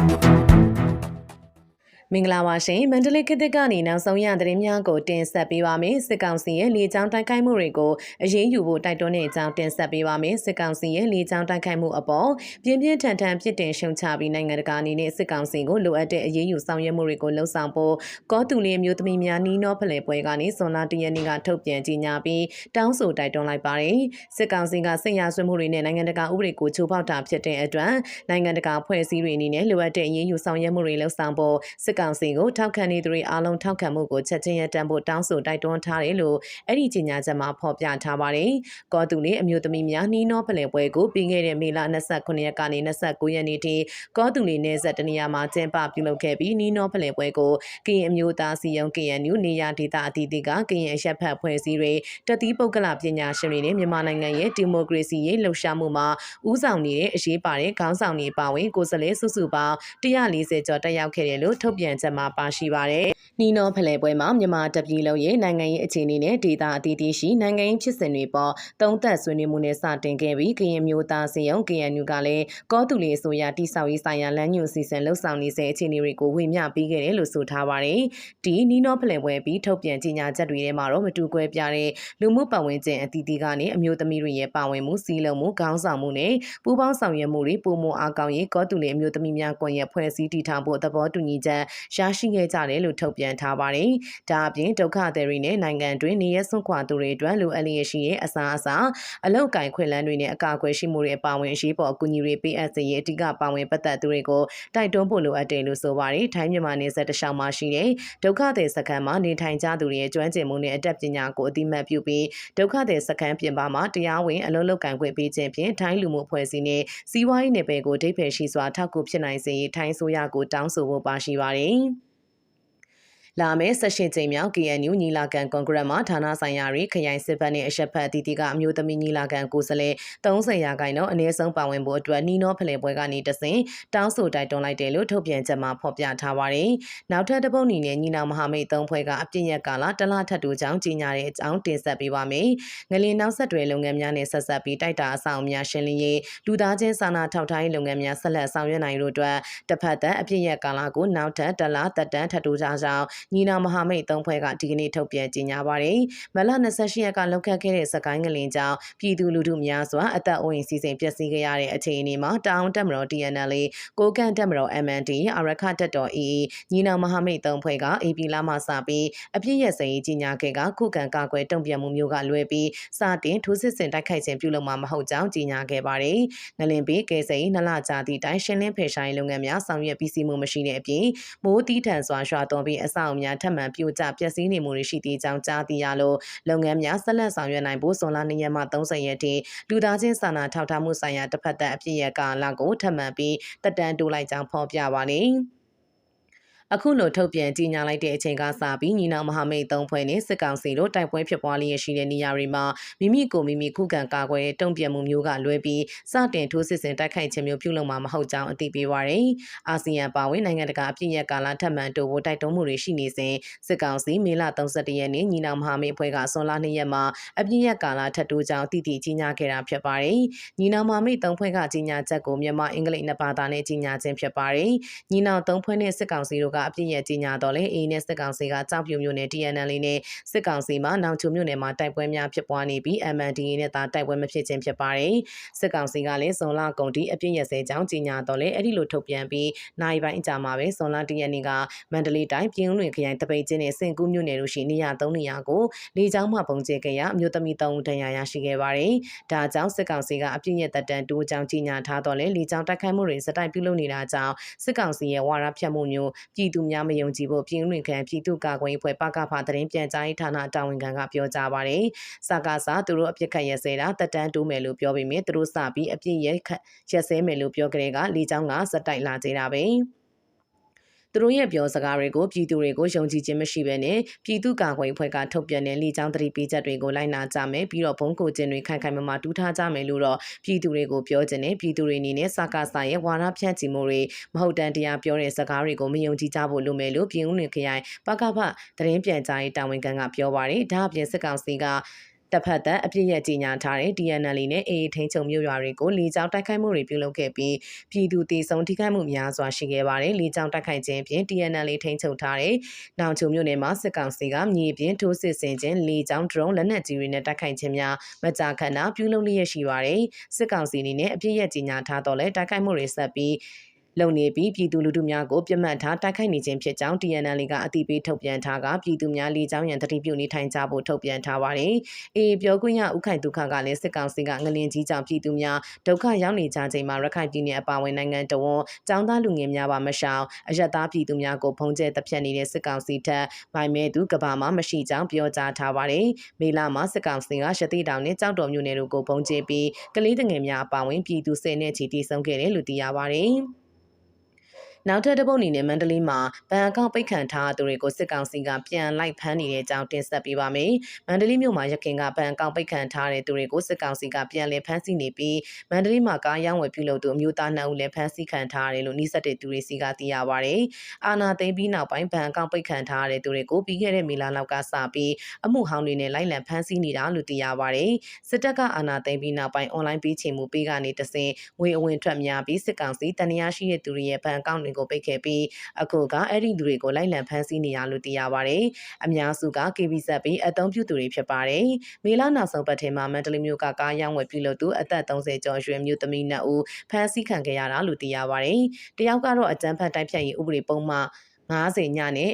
Thank you. မင်္ဂလာပါရှင်မန္တလေးခေတ်သစ်ကနေနောက်ဆုံးရသတင်းများကိုတင်ဆက်ပေးပါမယ်စစ်ကောင်စီရဲ့လေကြောင်းတိုက်ခိုက်မှုတွေကိုအရေးယူဖို့တိုက်တွန်းတဲ့အကြောင်းတင်ဆက်ပေးပါမယ်စစ်ကောင်စီရဲ့လေကြောင်းတိုက်ခိုက်မှုအပေါ်ပြင်းပြင်းထန်ထန်ပြစ်တင်ရှုံချပြီးနိုင်ငံတကာအနေနဲ့စစ်ကောင်စီကိုလိုအပ်တဲ့အရေးယူဆောင်ရွက်မှုတွေကိုလှုံ့ဆော်ဖို့ကောတူလီမျိုးသမီးများနီးနောဖလှယ်ပွဲကနေဇွန်လ၁ရက်နေ့ကထုတ်ပြန်ကြေညာပြီးတောင်းဆိုတိုက်တွန်းလိုက်ပါတယ်စစ်ကောင်စီကစစ်ရာဆွေးမှုတွေနဲ့နိုင်ငံတကာဥပဒေကိုချိုးဖောက်တာဖြစ်တဲ့အတွက်နိုင်ငံတကာဖွဲ့စည်းတွေအနေနဲ့လိုအပ်တဲ့အရေးယူဆောင်ရွက်မှုတွေလှုံ့ဆော်ဖို့စစ်ကောင်စီကိုထောက်ခံနေသူတွေအားလုံးထောက်ခံမှုကိုချက်ချင်းရတန်ဖို့တောင်းဆိုတိုက်တွန်းထားတယ်လို့အဲ့ဒီကြေညာချက်မှာဖော်ပြထားပါတယ်။ကောတူလေးအမျိုးသမီးများနှီးနှောဖလှယ်ပွဲကိုပြီးခဲ့တဲ့မေလ29ရက်ကနေ29ရက်နေ့ထိကောတူလေးနယ်ဆက်တနေရာမှာကျင်းပပြုလုပ်ခဲ့ပြီးနှီးနှောဖလှယ်ပွဲကိုကရင်အမျိုးသားစီယုံ KNU နေရာဒေသအသီးသီးကကရင်အရက်ဖက်ဖွဲ့စည်းတွေတတိပုဂ္ဂလပညာရှင်တွေနဲ့မြန်မာနိုင်ငံရဲ့ဒီမိုကရေစီရေးလှုပ်ရှားမှုမှာဦးဆောင်နေတဲ့အရေးပါတဲ့ခေါင်းဆောင်တွေပါဝင်ကိုယ်စားလှယ်စုစုပေါင်း140ကျော်တက်ရောက်ခဲ့တယ်လို့ထုတ်ပြန်ချက်မှာပါရှိပါတယ်။ နီနောဖလှယ်ပွဲမှာမြန်မာတပြည်လုံးရဲ့နိုင်ငံရေးအခြေအနေနဲ့ဒေတာအသီးသီးရှိနိုင်ငံရေးဖြစ်စဉ်တွေပေါ်သုံးသပ်ဆွေးနွေးမှုနဲ့စတင်ခဲ့ပြီးကရင်မျိုးသားစီယုံ KNU ကလည်းကောတူလီအစိုးရတိဆောက်ရေးဆိုင်ရာလမ်းညွှန်စီစဉ်လှုပ်ဆောင်နေစေအခြေအနေတွေကိုဝေမျှပေးခဲ့တယ်လို့ဆိုထားပါတယ်။ဒီနီနောဖလှယ်ပွဲပြီးထုတ်ပြန်ကြေညာချက်တွေထဲမှာတော့မတူကွဲပြားတဲ့လူမှုပတ်ဝန်းကျင်အသီးသီးကနေအမျိုးသမီးတွေရဲ့ပါဝင်မှုစီးလုံးမှုခေါင်းဆောင်မှုနဲ့ပူးပေါင်းဆောင်ရွက်မှုတွေပုံမအားကောင်းရေးကောတူလီအမျိုးသမီးများကွန်ရက်ဖွဲ့စည်းတည်ထောင်ဖို့သဘောတူညီချက်ရရှိခဲ့ကြတယ်လို့ထုတ်ပြန်ထားပါတယ်။ဒါအပြင်ဒုက္ခသည်တွေနဲ့နိုင်ငံတွင်းနေရဆွန့်ခွာသူတွေအတွက်လိုအပ်လျက်ရှိရဲ့အစားအစာအလောက်ကင်ခွင့်လန်းတွေနဲ့အကာအကွယ်ရှိမှုတွေအပါအဝင်အရေးပေါ်အကူအညီတွေပေးအပ်စေရေးအဓိကပါဝင်ပတ်သက်သူတွေကိုတိုက်တွန်းဖို့လိုအပ်တယ်လို့ဆိုပါတယ်။ထိုင်းမြန်မာနယ်စပ်တလျှောက်မှာရှိတဲ့ဒုက္ခသည်စခန်းမှာနေထိုင်ကြသူတွေရဲ့ကျွမ်းကျင်မှုနဲ့အတတ်ပညာကိုအတိမတ်ပြုပြီးဒုက္ခသည်စခန်းပြင်ပမှာတရားဝင်အလုပ်လုပ်ကင်ခွင့်ပေးခြင်းဖြင့်ထိုင်းလူမှုအဖွဲ့အစည်းနဲ့စီးပွားရေးနယ်ပယ်ကိုဒိတ်ဖယ်ရှိစွာထောက်ကူဖြစ်နိုင်စေရေးထိုင်းဆိုရကိုတောင်းဆိုဖို့ပါရှိပါတယ်။ လာမယ့်18ကြိမ်မြောက် KNU ညီလာခံကွန်ဂရက်မှာဌာနဆိုင်ရာတွေခရိုင်စစ်ဘက်နဲ့အရှက်ဖက်အသီးသီးကအမျိုးသမီးညီလာခံကိုယ်စားလှယ်30ရာခိုင်နှုန်းအနည်းဆုံးပါဝင်ဖို့အတွက်နှီးနှောဖလှယ်ပွဲကနေတဆင့်တောင်းဆိုတိုက်တွန်းလိုက်တယ်လို့ထုတ်ပြန်ချက်မှာဖော်ပြထားပါတယ်။နောက်ထပ်တစ်ပုတ်အနေနဲ့ညီနောင်မဟာမိတ်သုံးဖွဲ့ကအပြည့်ရက်ကာလတလထပ်တူကြောင်းကြီးညာတဲ့အကြောင်းတင်ဆက်ပေးပါမယ်။ငလင်နောက်ဆက်တွဲလုပ်ငန်းများနဲ့ဆက်ဆက်ပြီးတိုက်တာအဆောင်များရှင်းလင်းရေးလူသားချင်းစာနာထောက်ထားရေးလုပ်ငန်းများဆက်လက်ဆောင်ရွက်နိုင်လို့အတွက်တစ်ဖက်သက်အပြည့်ရက်ကာလကိုနောက်ထပ်တလသက်တမ်းထပ်တူကြအောင်ညီနောင်မဟာမိတ်သုံးဖွဲ့ကဒီကနေ့ထုတ်ပြန်ကြေညာပါတယ်။မလ28ရက်ကလောက်ခတ်ခဲ့တဲ့စကိုင်းငလင်ကြောင့်ပြည်သူလူထုများစွာအသက်အိုးအိမ်စီစဉ်ပျက်စီးခဲ့ရတဲ့အခြေအနေမှာတောင်တက်မတော် TNL ကိုကန့်တက်မတော် MND အရခတက်တော် AA ညီနောင်မဟာမိတ်သုံးဖွဲ့က AP လာမှစပြီးအပြည့်ရစရေးကြီးညာခဲ့ကခုခံကာကွယ်တုံ့ပြန်မှုမျိုးကလွဲပြီးစတင်ထိုးစစ်ဆင်တိုက်ခိုက်ခြင်းပြုလုပ်မှာမဟုတ်ကြောင်းကြီးညာခဲ့ပါတယ်။ငလင်ပေးကဲစိန်နလကြာသည့်တိုင်ရှင်းလင်းဖေရှားရေးလုပ်ငန်းများဆောင်ရွက်ပြီးစီးမှုမရှိတဲ့အပြင်မိုးတီးထန်စွာရွာသွန်းပြီးအဆောက်အအုံများထပ်မံပြိုကျပျက်စီးနေမှုတွေရှိသေးကြောင်းကြားသိရလို့လုပ်ငန်းများဆက်လက်ဆောင်ရွက်နိုင်ဖို့ဇွန်လ2ရက်မှ30ရက်ထိလူသားချင်းစာနာထောက်ထားမှုဆိုင်ရာတစ်ဖက်သက်အပြည့်ရကာလကိုထပ်မံပြီးတက်တန်းတိုးလိုက်ကြောင်းဖော်ပြပါနေ။ အခုလိုထုတ်ပြန်ကြေညာလိုက်တဲ့အချိန်ကစပြီးညီနောင်မဟာမိတ်သုံးဖွဲ့နဲ့စစ်ကောင်စီတို့တိုက်ပွဲဖြစ်ပွားလျက်ရှိတဲ့နေရာတွေမှာမိမိကိုမိမိခုခံကာကွယ်တုံ့ပြန်မှုမျိုးကလွဲပြီးစတင်ထိုးစစ်ဆင်တိုက်ခိုက်ခြင်းမျိုးပြုလုပ်မှာမဟုတ်ကြောင်းအသိပေးပါရယ်အာဆီယံပါဝင်နိုင်ငံတကာအပြည့်ရကာလထပ်မံတိုးဖို့တိုက်တွန်းမှုတွေရှိနေစဉ်စစ်ကောင်စီမေလ31ရက်နေ့ညီနောင်မဟာမိတ်အဖွဲ့ကဆွန်လာ2ရက်မှာအပြည့်ရကာလထပ်တိုးကြောင်းတည်တည်ကြီးညာခဲ့တာဖြစ်ပါတယ်ညီနောင်မဟာမိတ်သုံးဖွဲ့ကကြီးညာချက်ကိုမြန်မာအင်္ဂလိပ်နှစ်ဘာသာနဲ့ကြီးညာခြင်းဖြစ်ပါတယ်ညီနောင်သုံးဖွဲ့နဲ့စစ်ကောင်စီတို့ကအပြည့်ရကြီးညာတော့လေအေးနဲ့စစ်ကောင်စီကကြောက်ပြူမျိုးနဲ့ TNL နဲ့စစ်ကောင်စီမှာနောင်ချုံမျိုးနယ်မှာတိုက်ပွဲများဖြစ်ပွားနေပြီး MNDA နဲ့သာတိုက်ပွဲမဖြစ်ခြင်းဖြစ်ပါတယ်စစ်ကောင်စီကလည်းဇွန်လကုန်တီအပြည့်ရစဲကြောင်းကြီးညာတော့လေအဲ့ဒီလိုထုတ်ပြန်ပြီးနိုင်ပိုင်းအကြမှာပဲဇွန်လတရက်နေ့ကမန္တလေးတိုင်းပြင်းလွင်ခရိုင်တပိတ်ချင်းနဲ့စင်ကူးမြို့နယ်တို့ရှိနေရ3နေရာကိုလေကြောင်းမှပုံကျဲခဲ့ရအမျိုးသမီး3ဦးဒဏ်ရာရရှိခဲ့ပါတယ်ဒါကြောင့်စစ်ကောင်စီကအပြည့်ရတက်တန်တိုးကြောင်းကြီးညာထားတော့လေလေကြောင်းတိုက်ခိုက်မှုတွေစတိုက်ပြုလုပ်နေတာကြောင့်စစ်ကောင်စီရဲ့ဝါရဖြတ်မှုမျိုးပြည်သူများမယုံကြည်ဖို့ပြည်တွင်ခံပြည်သူ့ကာကွယ်ရေးဖွဲ့ပကဖသတင်းပြန်ကြားရေးဌာနတာဝန်ခံကပြောကြားပါတယ်။စကားစားသူတို့အပြစ်ခတ်ရစဲတာတက်တန်းတိုးမယ်လို့ပြောပေမဲ့သူတို့စပြီးအပြစ်ရရစဲမယ်လို့ပြောကြတဲ့ကလေချောင်းကစက်တိုက်လာကြတာပဲ။ သူတို့ရဲ့ပြောစကားတွေကိုပြည်သူတွေကိုယုံကြည်ခြင်းမရှိဘဲနဲ့ပြည်သူ့ကာကွယ်ဖွဲ့ကထုတ်ပြန်တဲ့လေကြောင်းသတိပေးချက်တွေကိုလိုက်နာကြမယ်ပြီးတော့ဘုံကိုကျင်တွေခိုင်ခိုင်မာမာတူးထားကြမယ်လို့တော့ပြည်သူတွေကိုပြောခြင်းနဲ့ပြည်သူတွေအနေနဲ့စကားစာရဲ့ဝါဒဖြန့်ချီမှုတွေမဟုတ်တန်တရားပြောတဲ့စကားတွေကိုမယုံကြည်ကြဖို့လိုမယ်လို့ပြည်ဦးလွင်ခရိုင်ပကဖသတင်းပြန်ကြားရေးတာဝန်ခံကပြောပါတယ်ဒါအပြင်စစ်ကောင်စီက တပ်ဖက်သက်အပြစ်ရကြီးညာထားတဲ့ DNL နဲ့ AA ထိန်းချုပ်မြို့ရွာတွေကိုလေကြောင်းတိုက်ခိုက်မှုတွေပြုလုပ်ခဲ့ပြီးပြည်သူတေဆုံးထိခိုက်မှုများစွာရှိခဲ့ပါတယ်လေကြောင်းတိုက်ခိုက်ခြင်းဖြင့် DNL ထိန်းချုပ်ထားတဲ့နောင်ချုံမြို့နယ်မှာစစ်ကောင်စီကမြေပြင်ထိုးစစ်ဆင်ခြင်းလေကြောင်း drone လက်နက်ကြီးတွေနဲ့တိုက်ခိုက်ခြင်းများမကြာခဏပြုလုပ်လျက်ရှိပါတယ်စစ်ကောင်စီအနေနဲ့အပြစ်ရကြီးညာထားတော့လဲတိုက်ခိုက်မှုတွေဆက်ပြီး လုံနေပြီးပြည်သူလူထုများကိုပြစ်မှတ်ထားတိုက်ခိုက်နေခြင်းဖြစ်ကြောင်း TNL ကအတိပေးထုတ်ပြန်ထားကပြည်သူများလေကြောင်းရန်တတိပြုနေထိုင်ကြဖို့ထုတ်ပြန်ထားပါတယ်။အေပြောခွင့်ရဥခိုင်ဒုက္ခကလည်းစစ်ကောင်စီကငလင်ကြီးကြောင့်ပြည်သူများဒုက္ခရောက်နေကြချိန်မှာရခိုင်ပြည်နယ်အပါအဝင်နိုင်ငံတော်ဝန်ចောင်းသားလူငယ်များပါမရှောင်အယက်သားပြည်သူများကိုဖုံးကျဲတပ်ဖြတ်နေတဲ့စစ်ကောင်စီထက်ဗိုင်မဲသူကဘာမှမရှိကြောင်းပြောကြားထားပါတယ်။မေလာမှာစစ်ကောင်စီကရှတိတောင်နဲ့ကြောက်တော်မြို့နယ်တို့ကိုဖုံးကျဲပြီးကလေးတငယ်များအပါအဝင်ပြည်သူ၁၀နဲ့ချီတည်ဆုံခဲ့တယ်လို့သိရပါတယ်။ နောက်ထပ်တစ်ပုတ်အနေနဲ့မန္တလေးမှာဘဏ်အကောင့်ပိတ်ခံထားသူတွေကိုစစ်ကောင်စီကပြန်လိုက်ဖမ်းနေတဲ့အကြောင်းတင်ဆက်ပေးပါမယ်။မန္တလေးမြို့မှာရခင်ကဘဏ်အကောင့်ပိတ်ခံထားတဲ့သူတွေကိုစစ်ကောင်စီကပြန်လည်ဖမ်းဆီးနေပြီးမန္တလေးမှာကားရောင်းဝယ်ပြုလုပ်သူအမျိုးသားနှစ်ဦးလည်းဖမ်းဆီးခံထားရတယ်လို့နှိစက်တဲ့သူတွေစီကသိရပါဗျ။အာနာသိမ်းပြီးနောက်ပိုင်းဘဏ်အကောင့်ပိတ်ခံထားတဲ့သူတွေကိုပြီးခဲ့တဲ့မေလလောက်ကစပြီးအမှုဟောင်းတွေနဲ့လိုက်လံဖမ်းဆီးနေတာလို့သိရပါဗျ။စစ်တပ်ကအာနာသိမ်းပြီးနောက်ပိုင်းအွန်လိုင်းပေးချေမှုပေးကနေတဆင်ငွေအဝင်ထွက်များပြီးစစ်ကောင်စီတန်ရာရှိတဲ့သူတွေရဲ့ဘဏ်အကောင့်တွေကိုပိတ်ခဲ့ပြီးအခုကအဲ့ဒီသူတွေကိုလိုက်လံဖမ်းဆီးနေရလို့သိရပါတယ်။အများစုက KBZ ပြီးအသုံးပြုသူတွေဖြစ်ပါတယ်။မေလနောက်ဆုံးပတ်ထဲမှာမန္တလေးမြို့ကကားရောင်းဝယ်ပြုလုပ်သူအသက်30ကျော်အရွယ်မျိုးသမီး2ဦးဖမ်းဆီးခံခဲ့ရတာလို့သိရပါတယ်။တယောက်ကတော့အကြမ်းဖက်တိုက်ဖြတ်ရေးဥပဒေပုံမှန်90ညနဲ့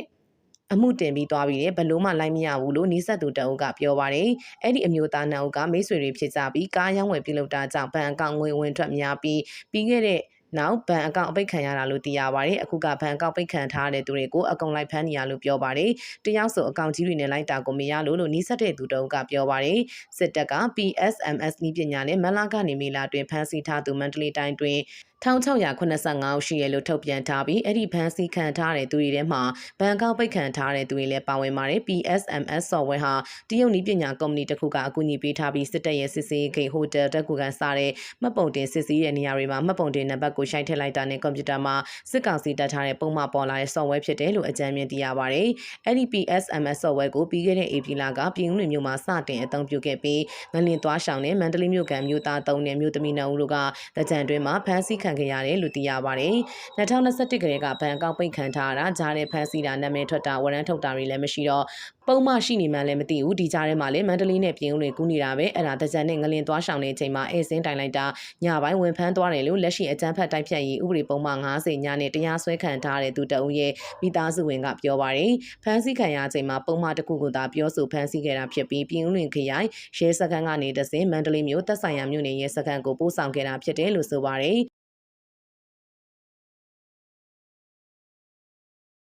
အမှုတင်ပြီးသွားပြီးတယ်ဘလို့မှလိုက်မရဘူးလို့နီးစပ်သူတအုပ်ကပြောပါတယ်အဲ့ဒီအမျိုးသားနှစ်ဦးကမိတ်ဆွေတွေဖြစ်ကြပြီးကားရောင်းဝယ်ပြုလုပ်တာကြောင့်ဘဏ်အကောင့်ငွေဝင်ထွက်များပြီးပြီးခဲ့တဲ့ နောက်ဘဏ်အကောင့်အပိတ်ခံရတာလို့သိရပါတယ်အခုကဘဏ်အကောင့်ပိတ်ခံထားတဲ့သူတွေကိုအကုံလိုက်ဖမ်းနေရလို့ပြောပါတယ်တယောက်ဆိုအကောင့်ကြီးတွေနဲ့လိုက်တာကိုမရလို့လို့နီးစပ်တဲ့သူတအုပ်ကပြောပါတယ်စစ်တပ်က PSMS နည်းပညာနဲ့မလာကနေမေလာတွင်ဖမ်းဆီးထားသူမန္တလေးတိုင်းတွင် 1685ရှိရလို့ထုတ်ပြန်ထားပြီးအဲ့ဒီဖန်စီခံထားတဲ့သူတွေထဲမှာဘဏ်ကောက်ပိတ်ခံထားတဲ့သူတွေလည်းပါဝင်ပါတယ် PSMS software ဟာတရုတ်နည်းပညာကုမ္ပဏီတစ်ခုကအကူအညီပေးထားပြီးစစ်တပ်ရဲ့စစ်စေးဂိတ်ဟိုတယ်တက်ကူကန်စတဲ့မှတ်ပုံတင်စစ်ဆေးတဲ့နေရာတွေမှာမှတ်ပုံတင်နံပါတ်ကိုရှိုက်ထည့်လိုက်တာနဲ့ကွန်ပျူတာမှာစစ်ကောင်စီတက်ထားတဲ့ပုံမှန်ပေါ်လာတဲ့ software ဖြစ်တယ်လို့အကြံဉာဏ်သိရပါတယ်အဲ့ဒီ PSMS software ကိုပြီးခဲ့တဲ့ AP လကပြည်ဦးလွင်မြို့မှာစတင်အသုံးပြုခဲ့ပြီးငလင်သွားဆောင်နဲ့မန္တလေးမြို့ကမြို့သား၃နဲ့မြို့သမီး၂ဦးတို့ကတကြံတွင်မှာဖမ်းဆီးခံခဲ့ရတယ်လို့သိရပါတယ်။2021ကလေးကဘဏ်အကောင့်ပိတ်ခံထားတာဂျားတဲ့ဖမ်းဆီးတာနာမည်ထွက်တာဝရမ်းထုတ်တာတွေလည်းမရှိတော့ပုံမှရှိနေမှလည်းမသိဘူးဒီကြားထဲမှာလည်းမန္တလေးနဲ့ပြင်ဦးတွေကူးနေတာပဲအဲ့ဒါတကြံနဲ့ငလင်သွားဆောင်နေချိန်မှာအဲစင်းတိုင်လိုက်တာညပိုင်းဝင်ဖမ်းသွားတယ်လို့လက်ရှိအကြမ်းဖက်တိုက်ဖြတ်ရေးဥပဒေပုံမှန်90ညနဲ့တရားစွဲခံထားတဲ့သူတအုပ်ရဲ့မိသားစုဝင်ကပြောပါတယ်ဖမ်းဆီးခံရချိန်မှာပုံမှန်တစ်ခုကိုသာပြောဆိုဖမ်းဆီးခဲ့တာဖြစ်ပြီးပြင်ဦးလွင်ခရိုင်ရဲစခန်းကနေတစင်မန္တလေးမြို့သက်ဆိုင်ရာမြို့နယ်ရဲစခန်းကိုပို့ဆောင်ခဲ့တာဖြစ်တယ်လို့ဆိုပါတယ်